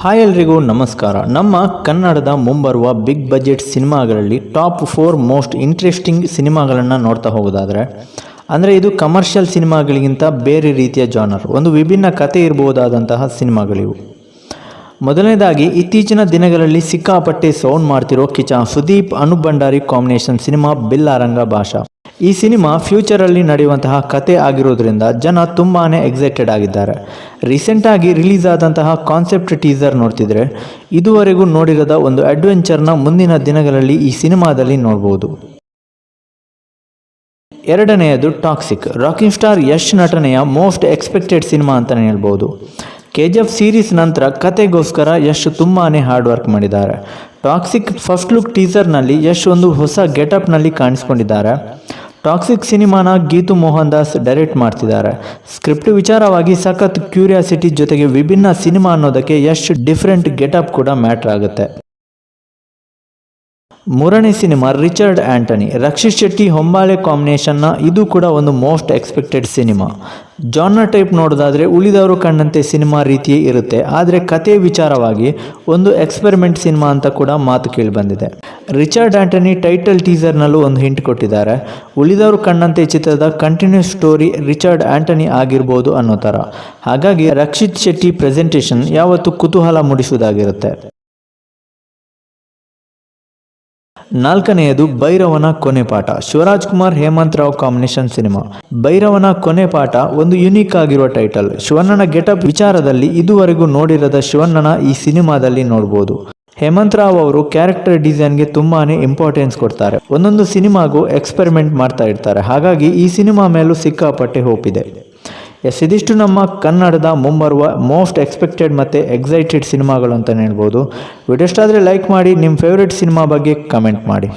Hi ಎಲ್ರಿಗೂ ನಮಸ್ಕಾರ. ನಮ್ಮ ಕನ್ನಡದ ಮುಂಬರುವ ಬಿಗ್ ಬಜೆಟ್ ಸಿನಿಮಾಗಳಲ್ಲಿ ಟಾಪ್ ಫೋರ್ ಮೋಸ್ಟ್ ಇಂಟ್ರೆಸ್ಟಿಂಗ್ ಸಿನಿಮಾಗಳನ್ನು ನೋಡ್ತಾ ಹೋಗೋದಾದರೆ, ಅಂದರೆ ಇದು ಕಮರ್ಷಿಯಲ್ ಸಿನಿಮಾಗಳಿಗಿಂತ ಬೇರೆ ರೀತಿಯ ಜಾನರ್, ಒಂದು ವಿಭಿನ್ನ ಕತೆ ಇರಬಹುದಾದಂತಹ ಸಿನಿಮಾಗಳಿವು. ಮೊದಲನೇದಾಗಿ, ಇತ್ತೀಚಿನ ದಿನಗಳಲ್ಲಿ ಸಿಕ್ಕಾಪಟ್ಟೆ ಸೌಂಡ್ ಮಾಡ್ತಿರೋ ಕಿಚ ಸುದೀಪ್ ಅನು ಭಂಡಾರಿ ಕಾಂಬಿನೇಷನ್ ಸಿನಿಮಾ ಬಿಲ್ಲಾರಂಗ ಭಾಷಾ. ಈ ಸಿನಿಮಾ ಫ್ಯೂಚರಲ್ಲಿ ನಡೆಯುವಂತಹ ಕತೆ ಆಗಿರೋದ್ರಿಂದ ಜನ ತುಂಬಾ ಎಕ್ಸೈಟೆಡ್ ಆಗಿದ್ದಾರೆ. ರೀಸೆಂಟಾಗಿ ರಿಲೀಸ್ ಆದಂತಹ ಕಾನ್ಸೆಪ್ಟ್ ಟೀಸರ್ ನೋಡ್ತಿದ್ರೆ, ಇದುವರೆಗೂ ನೋಡಿರದ ಒಂದು ಅಡ್ವೆಂಚರ್ನ ಮುಂದಿನ ದಿನಗಳಲ್ಲಿ ಈ ಸಿನಿಮಾದಲ್ಲಿ ನೋಡ್ಬೋದು. ಎರಡನೆಯದು ಟಾಕ್ಸಿಕ್. ರಾಕಿಂಗ್ ಸ್ಟಾರ್ ಯಶ್ ನಟನೆಯ ಮೋಸ್ಟ್ ಎಕ್ಸ್ಪೆಕ್ಟೆಡ್ ಸಿನಿಮಾ ಅಂತಲೇ ಹೇಳ್ಬೋದು. ಕೆ ಜಿ ಎಫ್ ಸೀರೀಸ್ ನಂತರ ಕತೆಗೋಸ್ಕರ ಯಶ್ ತುಂಬಾ ಹಾರ್ಡ್ ವರ್ಕ್ ಮಾಡಿದ್ದಾರೆ. ಟಾಕ್ಸಿಕ್ ಫಸ್ಟ್ ಲುಕ್ ಟೀಸರ್ನಲ್ಲಿ ಯಶ್ ಒಂದು ಹೊಸ ಗೆಟಪ್ನಲ್ಲಿ ಕಾಣಿಸ್ಕೊಂಡಿದ್ದಾರೆ. ಟಾಕ್ಸಿಕ್ ಸಿನಿಮಾನ ಗೀತು ಮೋಹನ್ ದಾಸ್ ಡೈರೆಕ್ಟ್ ಮಾಡ್ತಿದ್ದಾರೆ. ಸ್ಕ್ರಿಪ್ಟ್ ವಿಚಾರವಾಗಿ ಸಖತ್ ಕ್ಯೂರಿಯಾಸಿಟಿ ಜೊತೆಗೆ ವಿಭಿನ್ನ ಸಿನಿಮಾ ಅನ್ನೋದಕ್ಕೆ ಯಶ್ ಡಿಫ್ರೆಂಟ್ ಗೆಟಪ್ ಕೂಡ ಮ್ಯಾಟ್ರ್ ಆಗುತ್ತೆ. ಮೂರನೇ ಸಿನಿಮಾ ರಿಚರ್ಡ್ ಆಂಟನಿ, ರಕ್ಷಿತ್ ಶೆಟ್ಟಿ, ಹೊಂಬಾಳೆ ಕಾಂಬಿನೇಷನ್ನ ಇದು ಕೂಡ ಒಂದು ಮೋಸ್ಟ್ ಎಕ್ಸ್ಪೆಕ್ಟೆಡ್ ಸಿನಿಮಾ. ಜಾನ್ನ ಟೈಪ್ ನೋಡೋದಾದರೆ ಉಳಿದವರು ಕಂಡಂತೆ ಸಿನಿಮಾ ರೀತಿಯೇ ಇರುತ್ತೆ, ಆದರೆ ಕತೆ ವಿಚಾರವಾಗಿ ಒಂದು ಎಕ್ಸ್ಪೆರಿಮೆಂಟ್ ಸಿನಿಮಾ ಅಂತ ಕೂಡ ಮಾತು ಕೇಳಿ ಬಂದಿದೆ. ರಿಚರ್ಡ್ ಆಂಟನಿ ಟೈಟಲ್ ಟೀಸರ್ನಲ್ಲೂ ಒಂದು ಹಿಂಟ್ ಕೊಟ್ಟಿದ್ದಾರೆ, ಉಳಿದವರು ಕಂಡಂತೆ ಚಿತ್ರದ ಕಂಟಿನ್ಯೂಸ್ ಸ್ಟೋರಿ ರಿಚರ್ಡ್ ಆಂಟನಿ ಆಗಿರ್ಬೋದು ಅನ್ನೋ ಥರ. ಹಾಗಾಗಿ ರಕ್ಷಿತ್ ಶೆಟ್ಟಿ ಪ್ರೆಸೆಂಟೇಷನ್ ಯಾವತ್ತೂ ಕುತೂಹಲ ಮೂಡಿಸುವುದಾಗಿರುತ್ತೆ. ನಾಲ್ಕನೆಯದು ಭೈರವನ ಕೊನೆ ಪಾಠ. ಶಿವರಾಜ್ ಕುಮಾರ್ ಹೇಮಂತ್ ರಾವ್ ಕಾಂಬಿನೇಷನ್ ಸಿನಿಮಾ. ಭೈರವನ ಕೊನೆ ಪಾಠ ಒಂದು ಯುನೀಕ್ ಆಗಿರುವ ಟೈಟಲ್. ಶಿವಣ್ಣನ ಗೆಟಪ್ ವಿಚಾರದಲ್ಲಿ ಇದುವರೆಗೂ ನೋಡಿರದ ಶಿವಣ್ಣನ ಈ ಸಿನಿಮಾದಲ್ಲಿ ನೋಡಬಹುದು ಹೇಮಂತ್ ರಾವ್ ಅವರು ಕ್ಯಾರೆಕ್ಟರ್ ಡಿಸೈನ್ಗೆ ತುಂಬಾನೇ ಇಂಪಾರ್ಟೆನ್ಸ್ ಕೊಡ್ತಾರೆ. ಒಂದೊಂದು ಸಿನಿಮಾಗೂ ಎಕ್ಸ್ಪೆರಿಮೆಂಟ್ ಮಾಡ್ತಾ ಇರ್ತಾರೆ. ಹಾಗಾಗಿ ಈ ಸಿನಿಮಾ ಮೇಲೂ ಸಿಕ್ಕಾಪಟ್ಟೆ ಹೋಪ್ ಇದೆ. ಎಸ್ ಇದಿಷ್ಟು ನಮ್ಮ ಕನ್ನಡದ ಮುಂಬರುವ ಮೋಸ್ಟ್ ಎಕ್ಸ್ಪೆಕ್ಟೆಡ್ ಮತ್ತು ಎಕ್ಸೈಟೆಡ್ ಸಿನಿಮಾಗಳು ಅಂತಲೇ ಹೇಳ್ಬೋದು. ವಿಡಿಯೋ ಇಷ್ಟ ಆದರೆ ಲೈಕ್ ಮಾಡಿ, ನಿಮ್ಮ ಫೇವ್ರೆಟ್ ಸಿನಿಮಾ ಬಗ್ಗೆ ಕಮೆಂಟ್ ಮಾಡಿ.